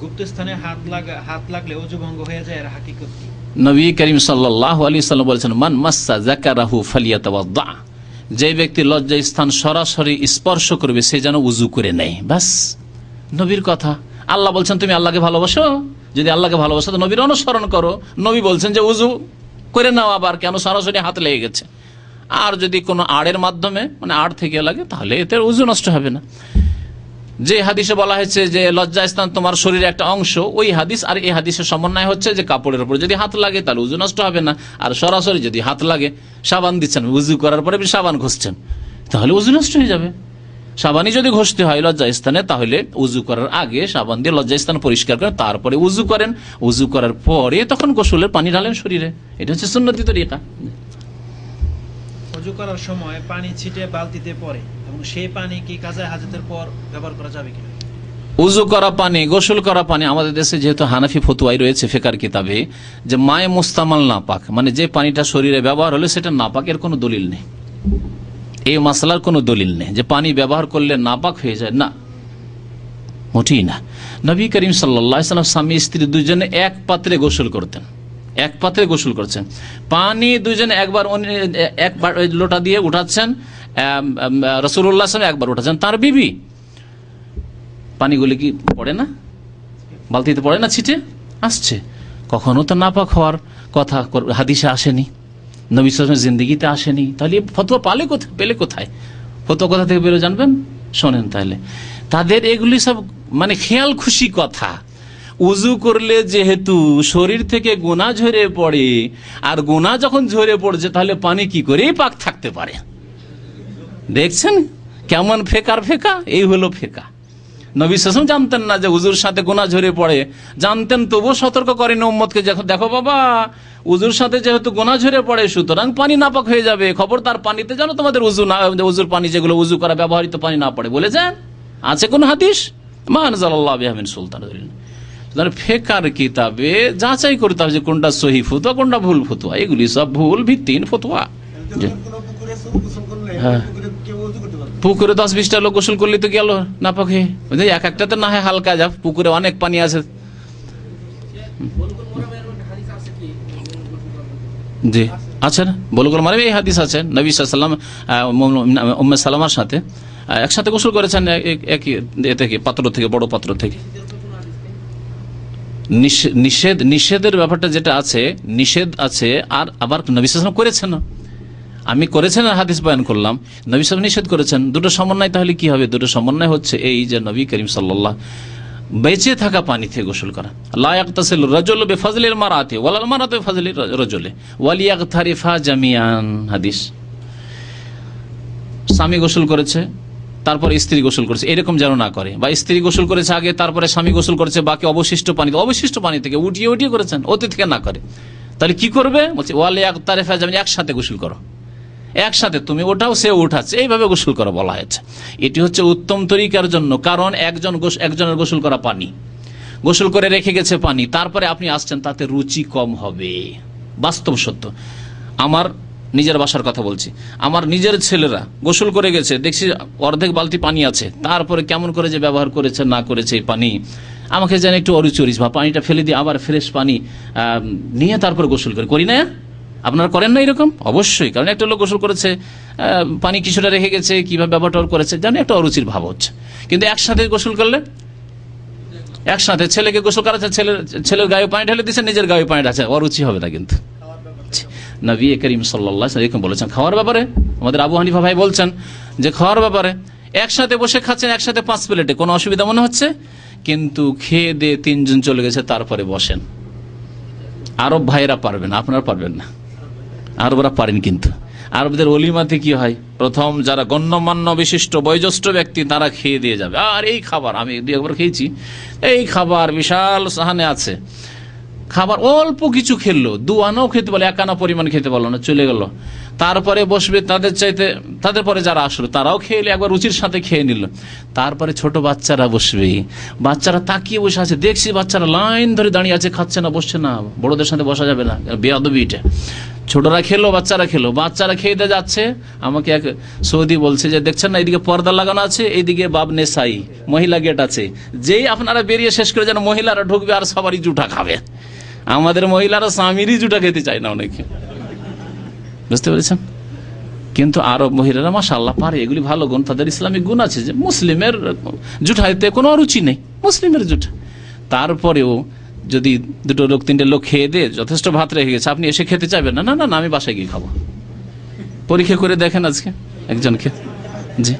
গুপ্ত স্থানে হাত লাগা, হাত লাগলে অজু ভঙ্গ হয়ে যায় আর হাকিকত কি? নবী করিম সাল্লাহ আলী সাল্লাম বলেছেন, মান মাসা জাকারাহু ফালিয়াতাওয়াদ্দা। যে ব্যক্তি লজ্জা স্থান সরাসরি স্পর্শ করবে, সে যেন উজু করে নেয়। ব্যাস। নবীর কথা। আল্লাহ বলছেন, তুমি আল্লাহকে ভালোবাসো? যদি আল্লাহকে ভালোবাসো, তো নবীর অনুসরণ করো। নবী বলছেন যে, উজু করে নাও আবার, কেন সরাসরি হাত লেগে গেছে? আর যদি কোনো আড়ের মাধ্যমে মানে আড় থেকে লাগে, তাহলে এতে উজু নষ্ট হবে না। যে হাদিসে বলা হয়েছে যে লজ্জা স্থান তোমার শরীরের একটা অংশ, ওই হাদিস আর এই হাদিসের সমন্বয় হচ্ছে যে কাপড়ের উপর। যদি হাত লাগে, তাহলে উজু নষ্ট হবে না। আর সরাসরি যদি হাত লাগে, সাবান দিচ্ছেন, উজু করার পরে সাবান ঘষছেন, তাহলে উজু নষ্ট হয়ে যাবে। সাবানই যদি ঘষতে হয় লজ্জা স্থানে তাহলে উজু করার আগে সাবান দিয়ে লজ্জা স্থান পরিষ্কার করেন তারপরে উজু করেন। উজু করার পরে তখন গোসলের পানি ঢালেন শরীরে। এটা হচ্ছে সুন্নতি তরিকা। অজু করার সময় পানি ছিটে বালতিতে পড়ে এবং সেই পানি কি কাজায় হাজতের পর ব্যবহার করা যাবে কিনা? উজু করা পানি, গোসল করা পানি আমাদের দেশে যেহেতু হানাফি ফতুয়াই রয়েছে ফেকার কিতাবে, যে মায়ে মুস্তামাল নাপাক মানে যে পানিটা শরীরে ব্যবহার হলে সেটা নাপাক এর কোনো দলিল নেই। এই মশলার কোনো দলিল নেই, যে পানি ব্যবহার করলে নাপাক হয়ে যায়। না, মোটেই না। নবী করিম সাল্লাহ সাল্লাম স্বামী স্ত্রী দুজনে এক পাত্রে গোসল করতেন। এক পাত্রে গোসল করছেন। পানি দুজনে একবার এক লোটা দিয়ে উঠাচ্ছেন রসুল্লাহ একবার উঠাচ্ছেন। তার বিবি। পানিগুলি কি পড়ে না? বালতিতে পড়ে না? ছিটে? আসছে। কখনো তো নাপাক হওয়ার কথা হাদিসে আসেনি। নবী জিন্দিগিতে আসেনি। তাহলে ফতোয়া পালে কোথায় পেলে কোথায়? ফতোয়া কোথা থেকে পেলে জানবেন? শোনেন তাহলে। তাদের এগুলি সব মানে খেয়াল খুশি কথা। উজু করলে যেহেতু শরীর থেকে গোনা ঝরে পড়ে, আর গোনা যখন ঝরে পড়ছে, তাহলে পানি কি করেই পাক থাকতে পারে? দেখছেন? কেমন ফেকার ফেকা? এই হলো ফেকা। নবী সাসম জানতেন না যে উজুর সাথে গোনা ঝরে পড়ে। জানতেন, তবুও সতর্ক করেন উম্মতকে যখন দেখো বাবা, উজুর সাথে যেহেতু গোনা ঝরে পড়ে, সুতরাং পানি নাপাক হয়ে যাবে। খবরদার পানিতে জানো তোমাদের উজু না উজুর পানি যেগুলো উজু করা, ব্যবহৃত পানি না পড়ে। বলেছেন? আছে কোন হাদিস? মানজাল্লাহ বিহামিন সুলতান। সুতরাং ফেকার কিতাবে যাচাই করতে হবে যে কোনটা সহি ফতুয়া কোনটা ভুল ফতুয়া এগুলি সব ভুল ভিত্তিহীন ফতুয়া হ্যাঁ। পুকুরে দশ বিশটা লোক গোসল করলে তো গেল না পাখে এক একটাতে না হয় হালকা যা পুকুরে অনেক পানি আছে জি আছে না বলগুল মানে এই হাদিস আছে নবী সাল্লাম উম্মে সালামার সাথে একসাথে গোসল করেছেন এক- একই এ থেকে পাত্র থেকে বড় পাত্র থেকে নিষেধ, নিষেধের ব্যাপারটা যেটা আছে, নিষেধ আছে, আর আবার নবী সাল্লাম করেছেন আমি করেছেন আর হাদিস বয়ান করলাম। নবী সাহেব নিষেধ করেছেন। দুটো সমন্বয় তাহলে কি হবে? দুটো সমন্বয় হচ্ছে এই যে নবী করিম সাল্লাহ বেঁচে থাকা পানিতে গোসল করা। লায়াক্তাসিল রজল বে ফজলির মারাতে, ওয়ালাল মারাতে ফজলি রজলে ওয়ালিয়াক থারিফা জামিয়ান। হাদিস। স্বামী গোসল করেছে তারপর স্ত্রী গোসল করেছে, এরকম যেন না করে। বা স্ত্রী গোসল করেছে আগে, তারপরে স্বামী গোসল করেছে, বাকি অবশিষ্ট পানি অবশিষ্ট পানি থেকে উঠিয়ে উঠিয়ে করেছেন অতি থেকে না করে। তাহলে কি করবে? বলছে, ওয়ালে এক তারেফা যেমন একসাথে গোসল করো। একসাথে তুমি ওঠাও, সে উঠাচ্ছে। এইভাবে গোসল করা বলা হয়েছে। এটি হচ্ছে উত্তম তরিকার জন্য, কারণ একজন একজনের গোসল করা পানি। গোসল করে রেখে গেছে পানি, তারপরে আপনি আসছেন, তাতে রুচি কম হবে। বাস্তব সত্য। আমার নিজের বাসার কথা বলছি। আমার নিজের ছেলেরা গোসল করে গেছে, দেখছি অর্ধেক বালতি পানি আছে। তারপরে কেমন করে যে ব্যবহার করেছে, না করেছে এই পানি। আমাকে যেন একটু অরুচি অরিচ বা পানিটা ফেলে দিয়ে আবার ফ্রেশ পানি নিয়ে তারপর গোসল করে। করি না? আপনারা করেন না এরকম? অবশ্যই, কারণ একটা লোক গোসল করেছে পানি কিছুটা রেখে গেছে, কীভাবে ব্যবহার করেছে জানি একটা অরুচির ভাব হচ্ছে। কিন্তু একসাথে গোসল করলে? একসাথে ছেলেকে গোসল করাচ্ছে, ছেলের ছেলের গায়ে পানি ঢেলে দিচ্ছে নিজের গায়ে পানি ঢালছে, অরুচি হবে না কিন্তু। নবী করিম সাল্লাহ এরকম বলেছেন, খাওয়ার ব্যাপারে? আমাদের আবু হানিফা ভাই বলছেন যে, খাওয়ার ব্যাপারে। একসাথে বসে খাচ্ছেন, একসাথে পাঁচ প্লেটে। কোনো অসুবিধা মনে হচ্ছে? কিন্তু খেয়ে দিয়ে তিনজন চলে গেছে, তারপরে বসেন। আরব ভাইয়েরা পারবেন, আপনারা পারবেন না। আরবরা পারেন কিন্তু। আরবদের অলিমাতে কি হয়? প্রথম যারা গণ্যমান্য, বিশিষ্ট, বয়োজ্যেষ্ঠ ব্যক্তি, তারা খেয়ে দিয়ে যাবে। আর এই খাবার, আমি দুই একবার খেয়েছি। এই খাবার বিশাল সাহানে আছে। খাবার অল্প কিছু খেললো দু আনাও খেতে পারল এক আনা পরিমাণ খেতে পারল না, চলে গেল। তারপরে বসবে তাদের চাইতে, তাদের পরে যারা আসলো, তারাও খেয়ে একবার রুচির সাথে খেয়ে নিল। তারপরে ছোট বাচ্চারা বসবে। বাচ্চারা তাকিয়ে বসে আছে, দেখছি বাচ্চারা লাইন ধরে দাঁড়িয়ে আছে, খাচ্ছে না, বসছে না, বড়দের সাথে বসা যাবে না, বেয়াদবি এটা। ছোটরা খেলো বাচ্চারা খেলো বাচ্চারা খেয়ে দিয়ে যাচ্ছে, আমাকে এক সৌদি বলছে যে, দেখছেন না, এদিকে পর্দা লাগানো আছে এইদিকে বাবনে সাই মহিলা গেট আছে। যেই আপনারা বেরিয়ে শেষ করে যেন মহিলারা ঢুকবে আর সবারই জুটা খাবে। আমাদের মহিলারা স্বামীরই জুটা খেতে চায় না অনেকে। বুঝতে পেরেছেন? কিন্তু আরব মহিলারা মাসাল্লাহ পারে এগুলি ভালো গুণ তাদের ইসলামিক গুণ আছে যে মুসলিমের জুঠাইতে কোনো রুচি নেই মুসলিমের জুঠা। তারপরেও যদি দুটো লোক তিনটে লোক খেয়ে দিয়ে যথেষ্ট ভাত রেখে গেছে আপনি এসে খেতে চাইবেন না না না না, আমি বাসায় গিয়ে খাব। পরীক্ষা করে দেখেন আজকে একজনকে। জি।